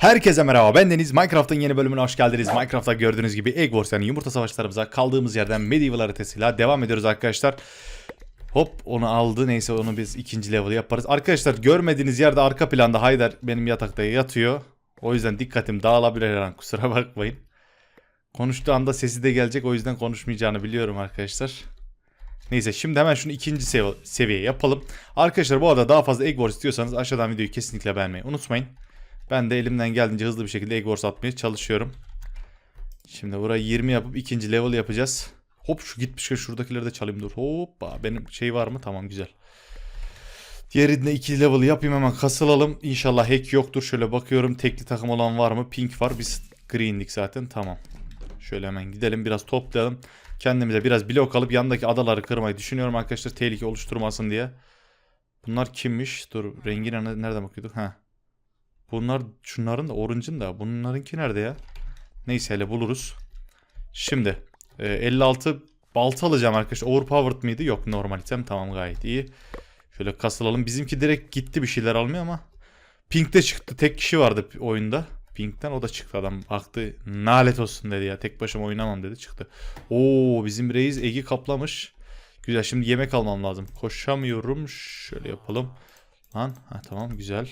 Herkese merhaba ben Deniz. Minecraft'ın yeni bölümüne hoş geldiniz. Minecraft'ta gördüğünüz gibi Egg Wars yani yumurta savaşlarımıza kaldığımız yerden Medieval haritasıyla devam ediyoruz arkadaşlar. Hop onu aldı neyse onu biz ikinci level yaparız. Arkadaşlar görmediğiniz yerde arka planda Haydar benim yatakta yatıyor. O yüzden dikkatim dağılabilir her an kusura bakmayın. Konuştuğu anda sesi de gelecek o yüzden konuşmayacağını biliyorum arkadaşlar. Neyse şimdi hemen şunu ikinci sev- seviye yapalım. Arkadaşlar bu arada daha fazla Egg Wars istiyorsanız aşağıdan videoyu kesinlikle beğenmeyi unutmayın. Ben de elimden geldiğince hızlı bir şekilde Egg Wars atmaya çalışıyorum. Şimdi burayı 20 yapıp ikinci level yapacağız. Hop şu gitmiş şuradakileri de çalayım dur. Hoppa benim şey var mı? Tamam güzel. Diğerinde 2 level yapayım hemen kasılalım. İnşallah hack yoktur. Şöyle bakıyorum tekli takım olan var mı? Pink var. Biz green'dik zaten. Tamam. Şöyle hemen gidelim biraz toplayalım. Kendimize biraz blok alıp yandaki adaları kırmayı düşünüyorum arkadaşlar. Tehlike oluşturmasın diye. Bunlar kimmiş? Dur rengine ne- nereden bakıyorduk? Ha. Bunlar şunların da orange'ın da bunlarınki nerede ya? Neyse hele buluruz. Şimdi e, 56 balta alacağım arkadaşlar. Overpowered mıydı? Yok normal item. Tamam gayet iyi. Şöyle kasılalım. Bizimki direkt gitti bir şeyler almıyor ama. Pink'te çıktı. Tek kişi vardı oyunda. Pink'ten o da çıktı adam. Baktı nalet olsun dedi ya. Tek başıma oynamam dedi çıktı. Oo bizim reis Egi kaplamış. Güzel şimdi yemek almam lazım. Koşamıyorum. Şöyle yapalım. Lan ha, tamam güzel.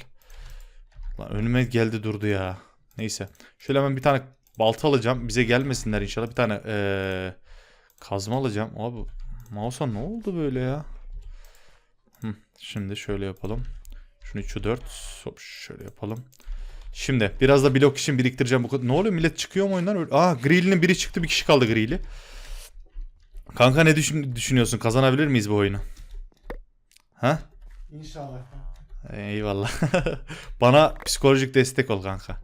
Lan önüme geldi durdu ya. Neyse. Şöyle hemen bir tane balta alacağım. Bize gelmesinler inşallah. Bir tane eee, kazma alacağım. Abi mouse'a ne oldu böyle ya? Hı, şimdi şöyle yapalım. Şunu 3'ü 4. Hop şöyle yapalım. Şimdi biraz da blok için biriktireceğim. Bu kadar. Ne oluyor millet çıkıyor mu oyundan? Aa Grill'in biri çıktı bir kişi kaldı Grill'i. Kanka ne düşün- düşünüyorsun? Kazanabilir miyiz bu oyunu? Ha? İnşallah. Eyvallah. Bana psikolojik destek ol kanka.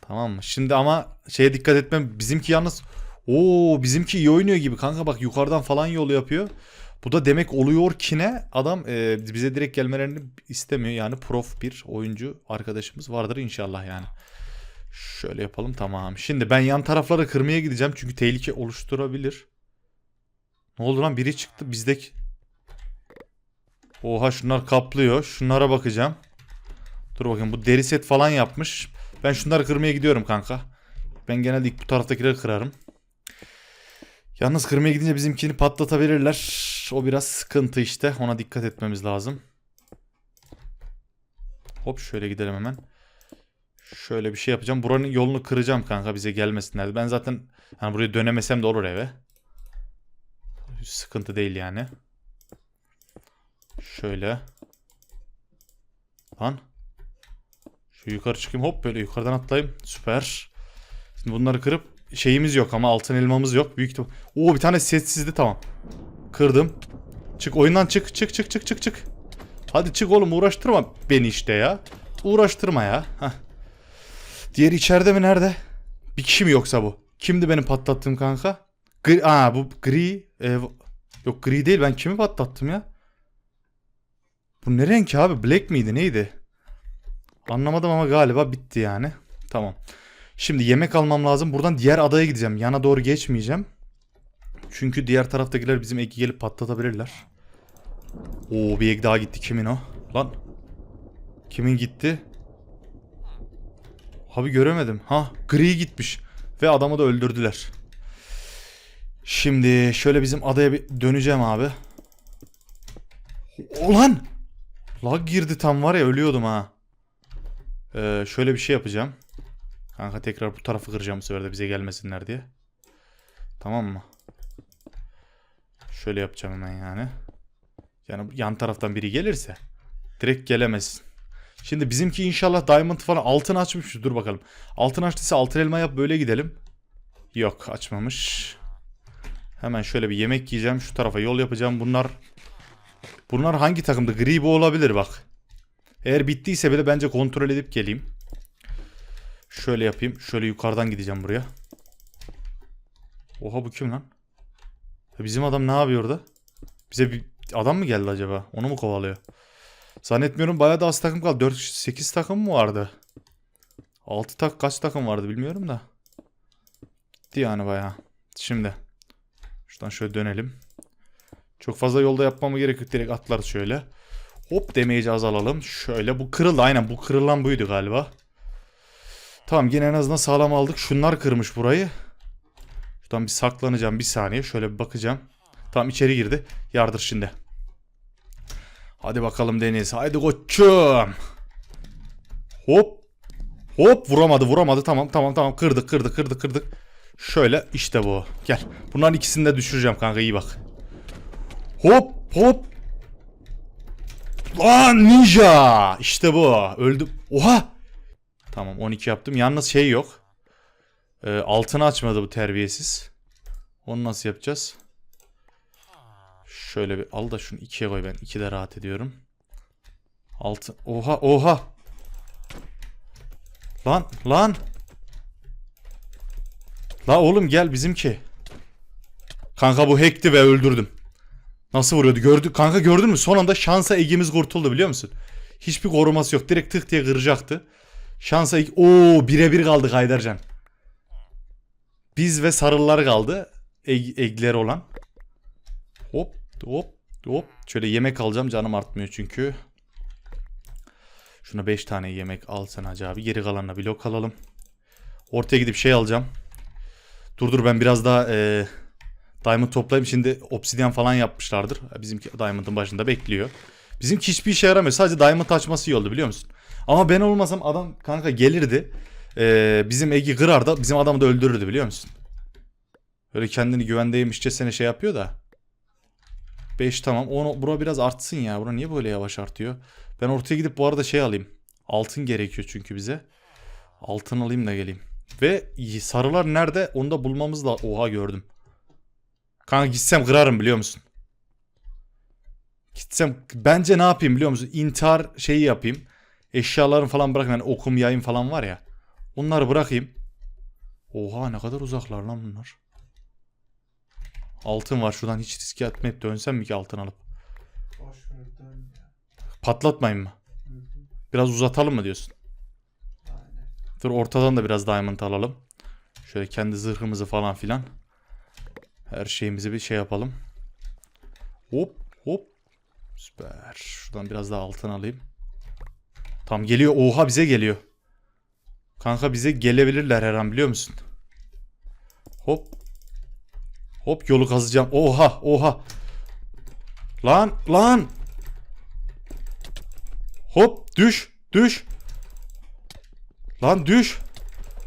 Tamam mı? Şimdi ama şeye dikkat etmem. Bizimki yalnız Oo bizimki iyi oynuyor gibi kanka bak yukarıdan falan yol yapıyor. Bu da demek oluyor ki ne? Adam e, bize direkt gelmelerini istemiyor. Yani prof bir oyuncu arkadaşımız vardır inşallah yani. Şöyle yapalım tamam. Şimdi ben yan tarafları kırmaya gideceğim çünkü tehlike oluşturabilir. Ne oldu lan? Biri çıktı bizdeki. Oha şunlar kaplıyor. Şunlara bakacağım. Dur bakayım bu deri set falan yapmış. Ben şunları kırmaya gidiyorum kanka. Ben genelde ilk bu taraftakileri kırarım. Yalnız kırmaya gidince bizimkini patlatabilirler. O biraz sıkıntı işte. Ona dikkat etmemiz lazım. Hop şöyle gidelim hemen. Şöyle bir şey yapacağım. Buranın yolunu kıracağım kanka bize gelmesinler. Ben zaten hani buraya dönemesem de olur eve. Sıkıntı değil yani. Şöyle. Lan. Şu yukarı çıkayım hop böyle yukarıdan atlayayım. Süper. Şimdi bunları kırıp şeyimiz yok ama altın elmamız yok. Büyük. Oo bir tane sessizdi tamam. Kırdım. Çık oyundan çık çık çık çık çık çık. Hadi çık oğlum uğraştırma beni işte ya. Uğraştırma ya. Heh. Diğeri içeride mi nerede? Bir kişi mi yoksa bu? Kimdi benim patlattığım kanka? Gri, aa bu gri. e, yok gri değil ben kimi patlattım ya? Bu ne renk abi? Black miydi neydi? Anlamadım ama galiba bitti yani. Tamam. Şimdi yemek almam lazım. Buradan diğer adaya gideceğim. Yana doğru geçmeyeceğim. Çünkü diğer taraftakiler bizim eki gelip patlatabilirler. Oo bir ek daha gitti. Kimin o? Lan. Kimin gitti? Abi göremedim. Ha gri gitmiş. Ve adamı da öldürdüler. Şimdi şöyle bizim adaya bir döneceğim abi. Ulan! Lag girdi tam var ya ölüyordum ha. Ee, şöyle bir şey yapacağım. Kanka tekrar bu tarafı kıracağım bu sefer de bize gelmesinler diye. Tamam mı? Şöyle yapacağım hemen yani. Yani yan taraftan biri gelirse direkt gelemesin. Şimdi bizimki inşallah diamond falan altın açmış. Dur bakalım. Altın açtıysa altın elma yap böyle gidelim. Yok açmamış. Hemen şöyle bir yemek yiyeceğim. Şu tarafa yol yapacağım. Bunlar Bunlar hangi takımda? Gri bu olabilir bak. Eğer bittiyse bile bence kontrol edip geleyim. Şöyle yapayım. Şöyle yukarıdan gideceğim buraya. Oha bu kim lan? Bizim adam ne yapıyor orada? Bize bir adam mı geldi acaba? Onu mu kovalıyor? Zannetmiyorum bayağı da az takım kaldı. 4 8 takım mı vardı? 6 tak kaç takım vardı bilmiyorum da. Gitti yani bayağı. Şimdi şuradan şöyle dönelim. Çok fazla yolda yapmama gerek yok. Direkt atlarız şöyle. Hop damage'i azalalım. Şöyle bu kırıldı aynen bu kırılan buydu galiba. Tamam yine en azından sağlam aldık. Şunlar kırmış burayı. Şuradan bir saklanacağım bir saniye. Şöyle bir bakacağım. Tamam içeri girdi. Yardır şimdi. Hadi bakalım Deniz. Haydi koçum. Hop. Hop vuramadı vuramadı. Tamam tamam tamam kırdık kırdık kırdık kırdık. Şöyle işte bu. Gel. Bunların ikisini de düşüreceğim kanka iyi bak. Hop hop. Lan ninja. İşte bu. Öldüm. Oha. Tamam 12 yaptım. Yalnız şey yok. Ee, altını açmadı bu terbiyesiz. Onu nasıl yapacağız? Şöyle bir al da şunu ikiye koy ben. İkide rahat ediyorum. Altı. Oha oha. Lan lan. La oğlum gel bizimki. Kanka bu hackti ve öldürdüm. Nasıl vuruyordu? Gördü kanka gördün mü? Son anda şansa egimiz kurtuldu biliyor musun? Hiçbir koruması yok. Direkt tık diye kıracaktı. Şansa eg... Oo birebir kaldık Haydarcan. Biz ve sarılar kaldı. Eg, egleri olan. Hop hop hop. Şöyle yemek alacağım canım artmıyor çünkü. Şuna 5 tane yemek al sen Hacı abi. Geri kalanına blok alalım. Ortaya gidip şey alacağım. Dur dur ben biraz daha e, diamond toplayayım. Şimdi obsidyen falan yapmışlardır. Bizimki diamond'ın başında bekliyor. Bizimki hiçbir işe yaramıyor. Sadece diamond açması iyi oldu biliyor musun? Ama ben olmasam adam kanka gelirdi. E, bizim Egi kırardı. Bizim adamı da öldürürdü biliyor musun? Öyle kendini güvendeymişçesine şey yapıyor da. 5 tamam. Onu, bura biraz artsın ya. Bura niye böyle yavaş artıyor? Ben ortaya gidip bu arada şey alayım. Altın gerekiyor çünkü bize. Altın alayım da geleyim. Ve sarılar nerede? Onu da bulmamız da... Oha gördüm. Kanka gitsem kırarım biliyor musun? Gitsem bence ne yapayım biliyor musun? İntihar şeyi yapayım. Eşyalarını falan bırakayım. Yani okum yayım falan var ya. Onları bırakayım. Oha ne kadar uzaklar lan bunlar. Altın var şuradan hiç riske atmayıp dönsem mi ki altın alıp? Patlatmayın mı? Biraz uzatalım mı diyorsun? Dur ortadan da biraz diamond alalım. Şöyle kendi zırhımızı falan filan. Her şeyimizi bir şey yapalım. Hop hop. Süper. Şuradan biraz daha altın alayım. Tam geliyor. Oha bize geliyor. Kanka bize gelebilirler her an biliyor musun? Hop. Hop yolu kazacağım. Oha oha. Lan lan. Hop düş düş. Lan düş.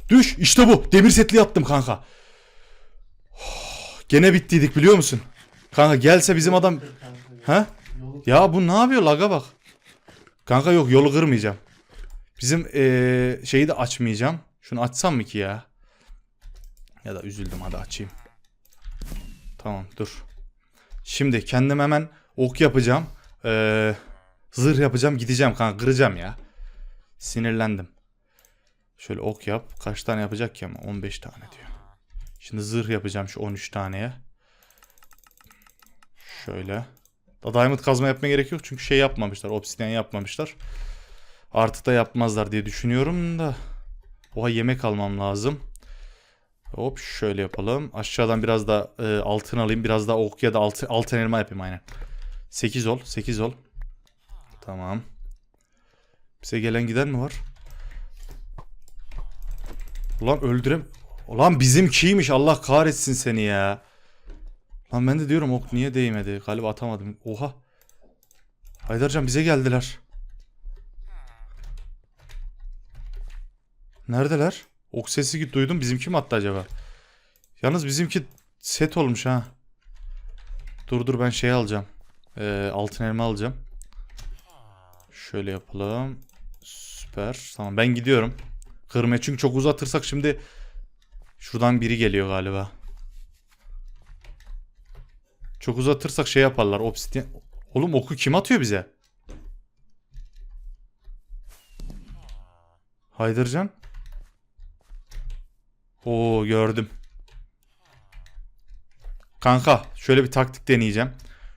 Düş. İşte bu. Demir setli yaptım kanka. Gene bittiydik biliyor musun? Kanka gelse bizim adam... Ha? Ya bu ne yapıyor laga bak. Kanka yok yolu kırmayacağım. Bizim eee, şeyi de açmayacağım. Şunu açsam mı ki ya? Ya da üzüldüm hadi açayım. Tamam dur. Şimdi kendim hemen ok yapacağım. Eee, zırh yapacağım gideceğim kanka kıracağım ya. Sinirlendim. Şöyle ok yap. Kaç tane yapacak ki ama? 15 tane diyor. Şimdi zırh yapacağım şu 13 taneye. Şöyle. Da diamond kazma yapmaya gerek yok çünkü şey yapmamışlar. Obsidian yapmamışlar. Artı da yapmazlar diye düşünüyorum da. Oha yemek almam lazım. Hop şöyle yapalım. Aşağıdan biraz da e, altın alayım. Biraz da ok ya da altın, altın elma yapayım aynen. 8 ol. 8 ol. Tamam. Bize gelen giden mi var? Ulan öldürem... Ulan bizimkiymiş Allah kahretsin seni ya. Lan ben de diyorum ok niye değmedi? Galiba atamadım. Oha. Haydarcan bize geldiler. Neredeler? Ok sesi duydum. Bizimki mi attı acaba? Yalnız bizimki set olmuş ha. Dur dur ben şey alacağım. Ee, altın elma alacağım. Şöyle yapalım. Süper. Tamam ben gidiyorum. Kırmaya çünkü çok uzatırsak şimdi şuradan biri geliyor galiba. Çok uzatırsak şey yaparlar. Obsidian. Oğlum oku kim atıyor bize? Haydarcan. Oo gördüm. Kanka şöyle bir taktik deneyeceğim.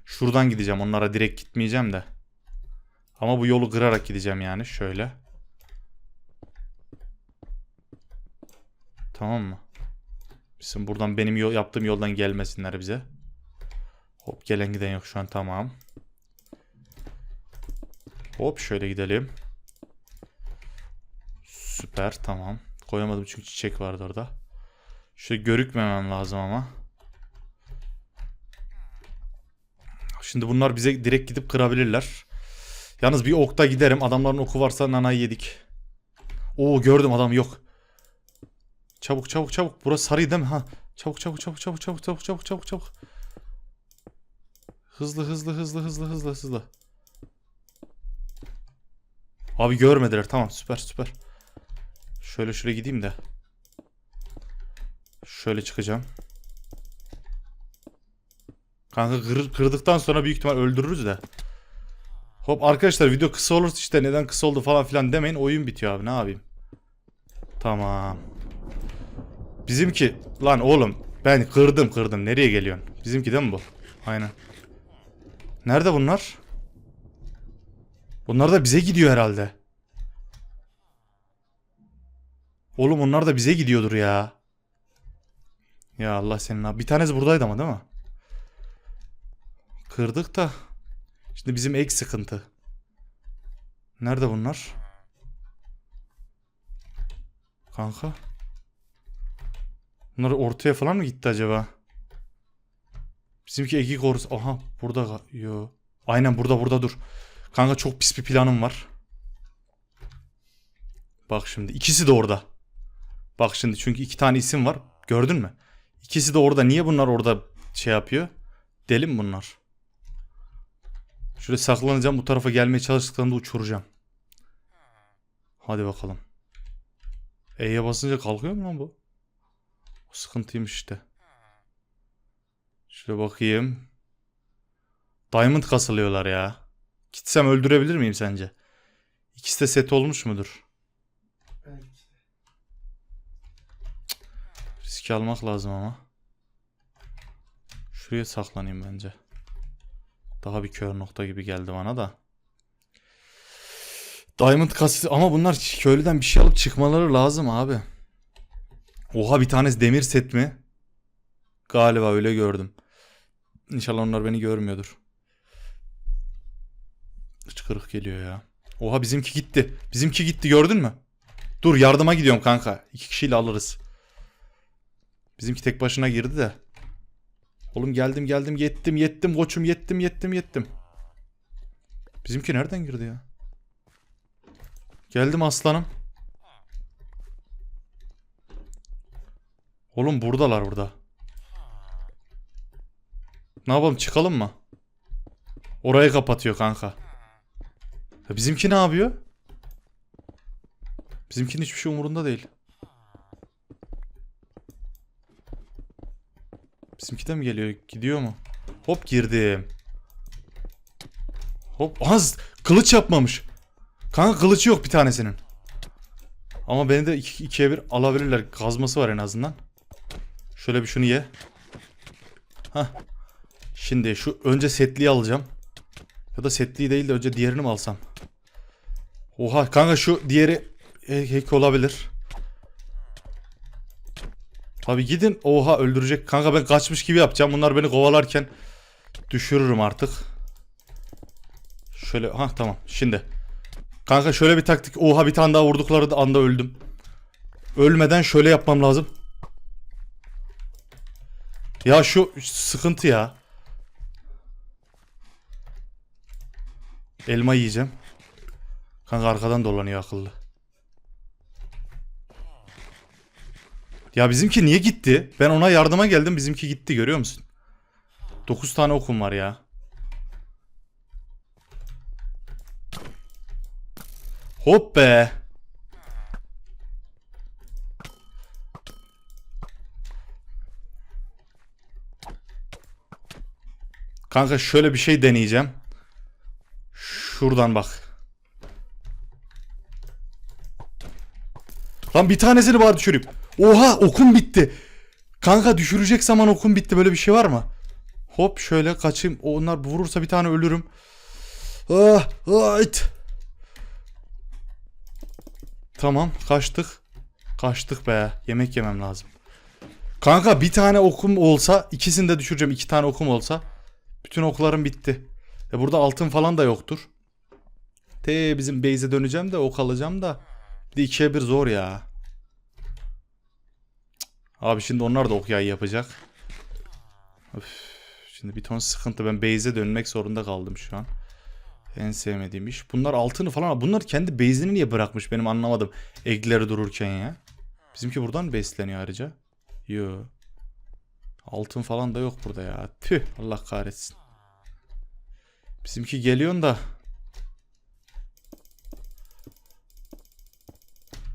Şuradan gideceğim. Onlara direkt gitmeyeceğim de. Ama bu yolu kırarak gideceğim yani. Şöyle. Tamam mı? Bizim buradan benim yol, yaptığım yoldan gelmesinler bize. Hop gelen giden yok şu an tamam. Hop şöyle gidelim. Süper tamam. Koyamadım çünkü çiçek vardı orada. Şöyle görükmemem lazım ama. Şimdi bunlar bize direkt gidip kırabilirler. Yalnız bir okta giderim. Adamların oku varsa nanayı yedik. Oo gördüm adam yok. Çabuk çabuk çabuk. Burası sarı değil mi? Ha. Çabuk çabuk çabuk çabuk çabuk çabuk çabuk çabuk çabuk. Hızlı hızlı hızlı hızlı hızlı hızlı. Abi görmediler. Tamam süper süper. Şöyle şuraya gideyim de. Şöyle çıkacağım. Kanka kır- kırdıktan sonra büyük ihtimal öldürürüz de. Hop arkadaşlar video kısa olur işte neden kısa oldu falan filan demeyin. Oyun bitiyor abi ne yapayım. Tamam. Bizimki lan oğlum ben kırdım kırdım nereye geliyorsun? Bizimki değil mi bu? Aynen. Nerede bunlar? Bunlar da bize gidiyor herhalde. Oğlum onlar da bize gidiyordur ya. Ya Allah senin abi. Bir tanesi buradaydı ama değil mi? Kırdık da. Şimdi bizim ek sıkıntı. Nerede bunlar? Kanka. Bunlar ortaya falan mı gitti acaba? Bizimki eki korusu. Aha burada. Yo. Aynen burada burada dur. Kanka çok pis bir planım var. Bak şimdi ikisi de orada. Bak şimdi çünkü iki tane isim var. Gördün mü? İkisi de orada. Niye bunlar orada şey yapıyor? Deli mi bunlar? Şöyle saklanacağım. Bu tarafa gelmeye çalıştıklarında uçuracağım. Hadi bakalım. E'ye basınca kalkıyor mu lan bu? O sıkıntıymış işte. Şöyle bakayım. Diamond kasılıyorlar ya. Gitsem öldürebilir miyim sence? İkisi de set olmuş mudur? Belki. Risk almak lazım ama. Şuraya saklanayım bence. Daha bir kör nokta gibi geldi bana da. Diamond kaseti ama bunlar köylüden bir şey alıp çıkmaları lazım abi. Oha bir tanesi demir set mi? Galiba öyle gördüm. İnşallah onlar beni görmüyordur. Çıkırık geliyor ya. Oha bizimki gitti. Bizimki gitti gördün mü? Dur yardıma gidiyorum kanka. İki kişiyle alırız. Bizimki tek başına girdi de. Oğlum geldim geldim yettim yettim koçum yettim yettim yettim. Bizimki nereden girdi ya? Geldim aslanım. Oğlum buradalar burada. Ne yapalım çıkalım mı? Orayı kapatıyor kanka. Ya bizimki ne yapıyor? Bizimkinin hiçbir şey umurunda değil. Bizimki de mi geliyor? Gidiyor mu? Hop girdim. Hop. Aha z- kılıç yapmamış. Kanka kılıcı yok bir tanesinin. Ama beni de iki, ikiye bir alabilirler. Kazması var en azından. Şöyle bir şunu ye. Hah. Şimdi şu önce setliyi alacağım. Ya da setliyi değil de önce diğerini mi alsam? Oha kanka şu diğeri hack olabilir. Tabi gidin. Oha öldürecek. Kanka ben kaçmış gibi yapacağım. Bunlar beni kovalarken düşürürüm artık. Şöyle ha tamam. Şimdi. Kanka şöyle bir taktik. Oha bir tane daha vurdukları da anda öldüm. Ölmeden şöyle yapmam lazım. Ya şu sıkıntı ya. Elma yiyeceğim. Kanka arkadan dolanıyor akıllı. Ya bizimki niye gitti? Ben ona yardıma geldim bizimki gitti görüyor musun? 9 tane okum var ya. Hop be. Kanka şöyle bir şey deneyeceğim. Şuradan bak. Lan bir tanesini bari düşüreyim. Oha okum bitti. Kanka düşürecek zaman okum bitti. Böyle bir şey var mı? Hop şöyle kaçayım. Onlar vurursa bir tane ölürüm. Ah, ah, it. Tamam kaçtık. Kaçtık be. Yemek yemem lazım. Kanka bir tane okum olsa ikisini de düşüreceğim. İki tane okum olsa. Bütün oklarım bitti. E burada altın falan da yoktur. Te bizim base'e döneceğim de ok alacağım da. Bir de ikiye bir zor ya. Abi şimdi onlar da ok yayı yapacak. Öf, şimdi bir ton sıkıntı. Ben base'e dönmek zorunda kaldım şu an. En sevmediğim iş. Bunlar altını falan. Bunlar kendi base'ini niye bırakmış benim anlamadım. Egleri dururken ya. Bizimki buradan besleniyor ayrıca. Yo. Altın falan da yok burada ya. Tüh Allah kahretsin. Bizimki geliyorsun da.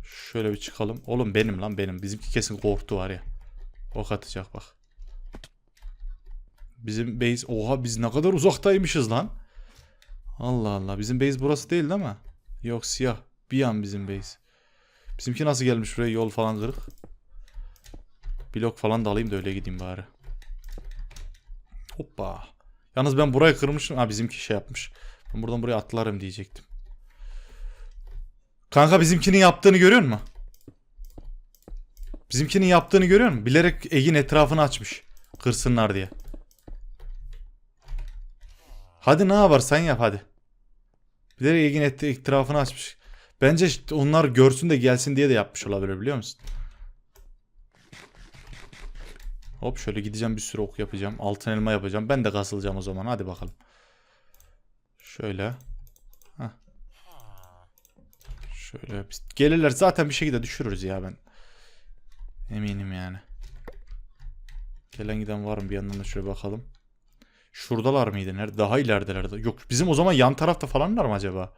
Şöyle bir çıkalım. Oğlum benim lan benim. Bizimki kesin korktu var ya. Ok atacak bak. Bizim base... Oha biz ne kadar uzaktaymışız lan. Allah Allah. Bizim base burası değil değil mi? Yok siyah. Bir yan bizim base. Bizimki nasıl gelmiş buraya? Yol falan kırık. Blok falan da alayım da öyle gideyim bari. Hoppa. Yalnız ben burayı kırmışım. Ha bizimki şey yapmış. Ben buradan buraya atlarım diyecektim. Kanka bizimkinin yaptığını görüyor musun? Bizimkinin yaptığını görüyor musun? Bilerek Egin etrafını açmış. Kırsınlar diye. Hadi ne yaparsan yap hadi. Bilerek Egin et- etrafını açmış. Bence onlar görsün de gelsin diye de yapmış olabilir biliyor musun? Hop şöyle gideceğim bir sürü ok yapacağım. Altın elma yapacağım. Ben de kasılacağım o zaman. Hadi bakalım. Şöyle. Heh. Şöyle. Biz gelirler zaten bir şekilde düşürürüz ya ben. Eminim yani. Gelen giden var mı bir yandan da şöyle bakalım. Şuradalar mıydı? Nerede? Daha ilerideler. de. Yok bizim o zaman yan tarafta falanlar mı acaba?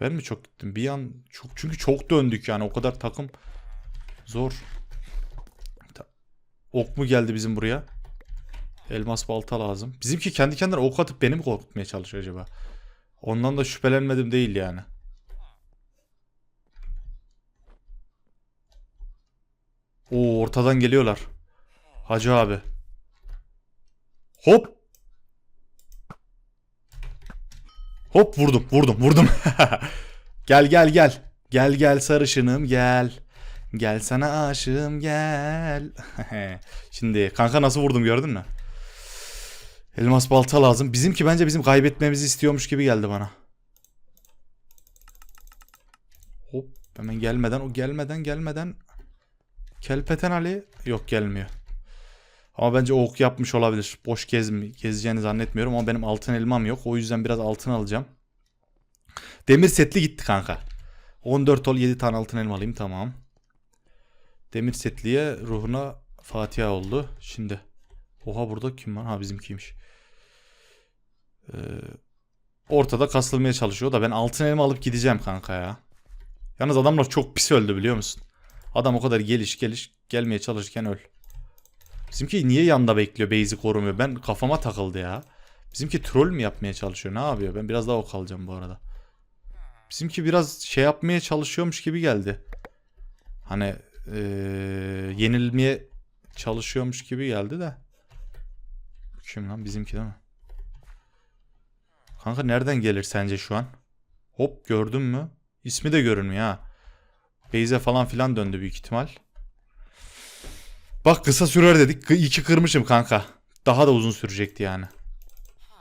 Ben mi çok gittim? Bir yan çok çünkü çok döndük yani o kadar takım zor. Ok mu geldi bizim buraya? Elmas balta lazım. Bizimki kendi kendine ok atıp beni mi korkutmaya çalışıyor acaba? Ondan da şüphelenmedim değil yani. Oo ortadan geliyorlar. Hacı abi. Hop. Hop vurdum vurdum vurdum. gel gel gel. Gel gel sarışınım gel. Gel sana aşığım gel. Şimdi kanka nasıl vurdum gördün mü? Elmas balta lazım. Bizimki bence bizim kaybetmemizi istiyormuş gibi geldi bana. Hop hemen gelmeden o gelmeden gelmeden. Kelpeten Ali yok gelmiyor. Ama bence ok yapmış olabilir. Boş gez gezeceğini zannetmiyorum ama benim altın elmam yok. O yüzden biraz altın alacağım. Demir setli gitti kanka. 14 ol 7 tane altın elma alayım tamam. Demir setliye ruhuna Fatiha oldu. Şimdi. Oha burada kim var? Ha bizimkiymiş. Ee, ortada kasılmaya çalışıyor da ben altın elma alıp gideceğim kanka ya. Yalnız adamlar çok pis öldü biliyor musun? Adam o kadar geliş geliş gelmeye çalışırken öl. Bizimki niye yanda bekliyor base'i korumuyor? Ben kafama takıldı ya. Bizimki troll mü yapmaya çalışıyor? Ne yapıyor? Ben biraz daha ok alacağım bu arada. Bizimki biraz şey yapmaya çalışıyormuş gibi geldi. Hani eee, yenilmeye çalışıyormuş gibi geldi de. Kim lan? Bizimki değil mi? Kanka nereden gelir sence şu an? Hop gördün mü? İsmi de görünmüyor ha. Beyze falan filan döndü büyük ihtimal. Bak kısa sürer dedik. İki kırmışım kanka. Daha da uzun sürecekti yani.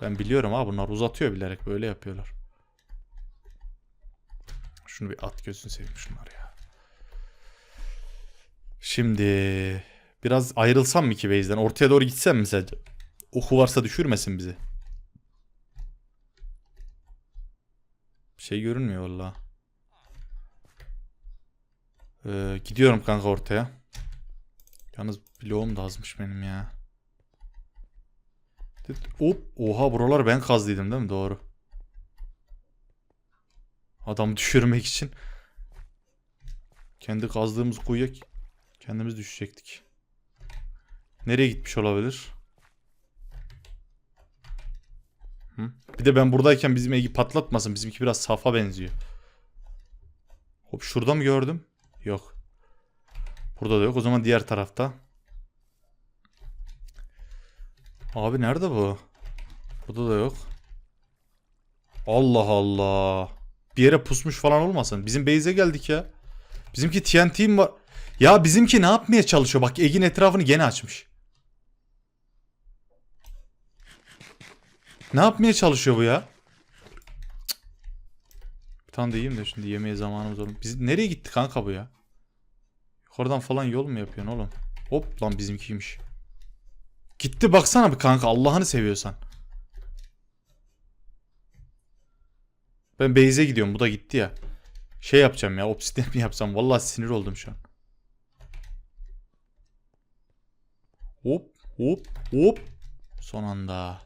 Ben biliyorum ha bunlar uzatıyor bilerek böyle yapıyorlar. Şunu bir at gözünü seveyim şunlar ya. Şimdi biraz ayrılsam mı ki base'den? Ortaya doğru gitsem mi sence? Oku varsa düşürmesin bizi. Bir şey görünmüyor valla. Ee, gidiyorum kanka ortaya. Yalnız bloğum da azmış benim ya. Hop. Oha buralar ben kazdıydım değil mi? Doğru. Adam düşürmek için. Kendi kazdığımız kuyuya kendimiz düşecektik. Nereye gitmiş olabilir? Hı? Bir de ben buradayken bizim Egi patlatmasın. Bizimki biraz safa benziyor. Hop şurada mı gördüm? Yok. Burada da yok. O zaman diğer tarafta. Abi nerede bu? Burada da yok. Allah Allah. Bir yere pusmuş falan olmasın. Bizim base'e geldik ya. Bizimki TNT'm var. Ya bizimki ne yapmaya çalışıyor? Bak Egin etrafını gene açmış. Ne yapmaya çalışıyor bu ya? Bir tane de yiyeyim de şimdi yemeye zamanımız olur. Biz nereye gitti kanka bu ya? Yukarıdan falan yol mu yapıyorsun oğlum? Hop lan bizimkiymiş. Gitti baksana bir kanka Allah'ını seviyorsan. Ben Beyze gidiyorum bu da gitti ya. Şey yapacağım ya obsidyen mi yapsam vallahi sinir oldum şu an. Hop hop hop. Son anda.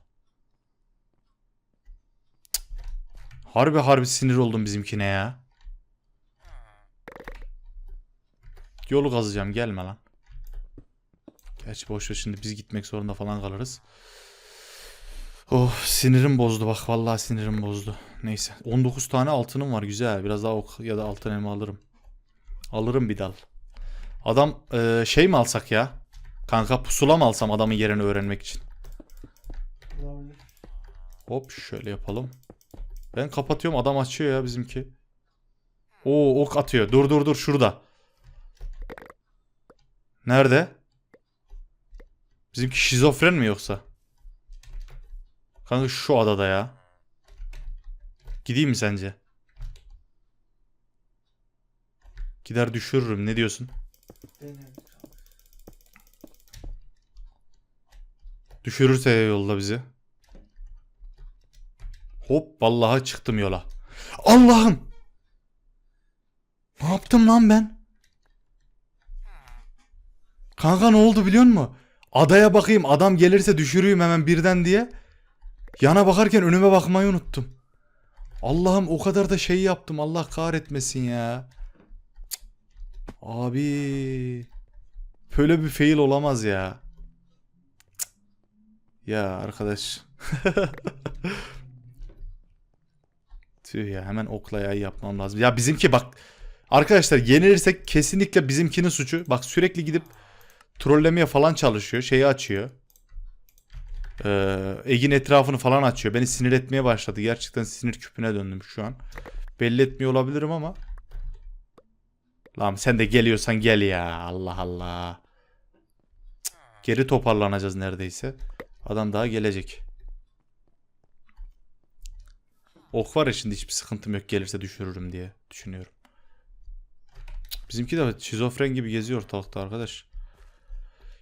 Harbi harbi sinir oldum bizimkine ya. Yolu kazacağım gelme lan. Gerçi boş ver şimdi biz gitmek zorunda falan kalırız. Oh sinirim bozdu bak vallahi sinirim bozdu. Neyse 19 tane altınım var güzel. Biraz daha ok ya da altın elma alırım. Alırım bir dal. Adam e, şey mi alsak ya? Kanka pusula mı alsam adamın yerini öğrenmek için? Olabilir. Hop şöyle yapalım. Ben kapatıyorum adam açıyor ya bizimki. Oo ok atıyor. Dur dur dur şurada. Nerede? Bizimki şizofren mi yoksa? Kanka şu adada ya. Gideyim mi sence? Gider düşürürüm. Ne diyorsun? Deneyelim. Düşürürse yolda bizi. Hop vallahi çıktım yola. Allah'ım. Ne yaptım lan ben? Kanka ne oldu biliyor musun? Adaya bakayım adam gelirse düşüreyim hemen birden diye. Yana bakarken önüme bakmayı unuttum. Allah'ım o kadar da şey yaptım Allah kahretmesin ya. Abi. Böyle bir fail olamaz ya. Ya arkadaş. Tüh ya hemen okla yay yapmam lazım. Ya bizimki bak. Arkadaşlar yenilirsek kesinlikle bizimkinin suçu. Bak sürekli gidip trollemeye falan çalışıyor. Şeyi açıyor. Ee, Egin etrafını falan açıyor. Beni sinir etmeye başladı. Gerçekten sinir küpüne döndüm şu an. Belli etmiyor olabilirim ama. Lan sen de geliyorsan gel ya. Allah Allah. Cık, Geri toparlanacağız neredeyse. Adam daha gelecek. Ok var ya şimdi hiçbir sıkıntım yok gelirse düşürürüm diye düşünüyorum. Bizimki de şizofren gibi geziyor ortalıkta arkadaş.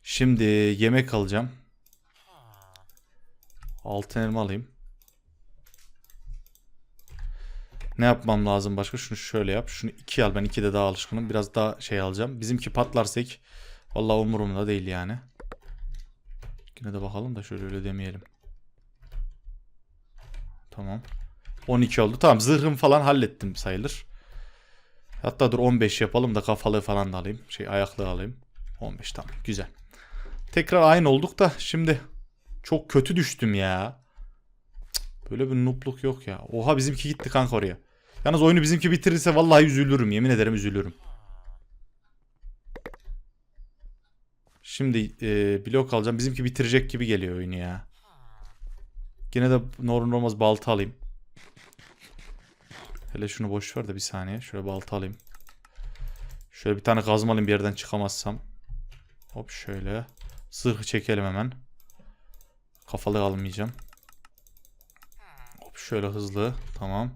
Şimdi yemek alacağım. Altın elma alayım. Ne yapmam lazım başka? Şunu şöyle yap. Şunu iki al. Ben iki de daha alışkınım. Biraz daha şey alacağım. Bizimki patlarsa ilk. Vallahi umurumda değil yani. Yine de bakalım da şöyle öyle demeyelim. Tamam. 12 oldu. Tamam zırhım falan hallettim sayılır. Hatta dur 15 yapalım da kafalığı falan da alayım. Şey ayaklığı alayım. 15 tamam güzel. Tekrar aynı olduk da şimdi çok kötü düştüm ya. Böyle bir nupluk yok ya. Oha bizimki gitti kanka oraya. Yalnız oyunu bizimki bitirirse vallahi üzülürüm. Yemin ederim üzülürüm. Şimdi e, blok alacağım. Bizimki bitirecek gibi geliyor oyunu ya. Yine de normal olmaz balta alayım. Hele şunu boş ver de bir saniye. Şöyle balta alayım. Şöyle bir tane kazma alayım bir yerden çıkamazsam. Hop şöyle. Zırhı çekelim hemen. Kafalı almayacağım. Hop şöyle hızlı. Tamam.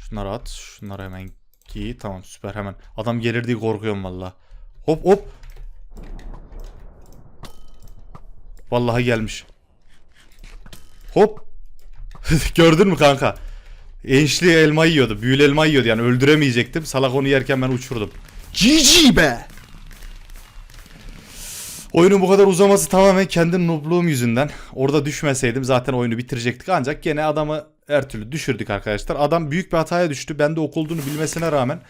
Şunları at. Şunları hemen giy. Tamam süper hemen. Adam gelir diye korkuyorum valla. Hop hop. Vallahi gelmiş. Hop. Gördün mü kanka? Enşli elma yiyordu. Büyülü elma yiyordu yani öldüremeyecektim. Salak onu yerken ben uçurdum. GG be. Oyunun bu kadar uzaması tamamen kendi noobluğum yüzünden. Orada düşmeseydim zaten oyunu bitirecektik. Ancak gene adamı her türlü düşürdük arkadaşlar. Adam büyük bir hataya düştü. Ben de ok olduğunu bilmesine rağmen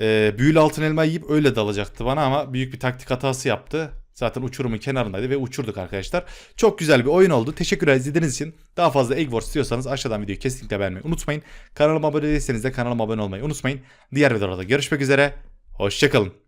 e, büyülü altın elma yiyip öyle dalacaktı bana ama büyük bir taktik hatası yaptı. Zaten uçurumun kenarındaydı ve uçurduk arkadaşlar. Çok güzel bir oyun oldu. Teşekkürler izlediğiniz için. Daha fazla Egg Wars istiyorsanız aşağıdan videoyu kesinlikle beğenmeyi unutmayın. Kanalıma abone değilseniz de kanalıma abone olmayı unutmayın. Diğer videolarda görüşmek üzere. Hoşçakalın.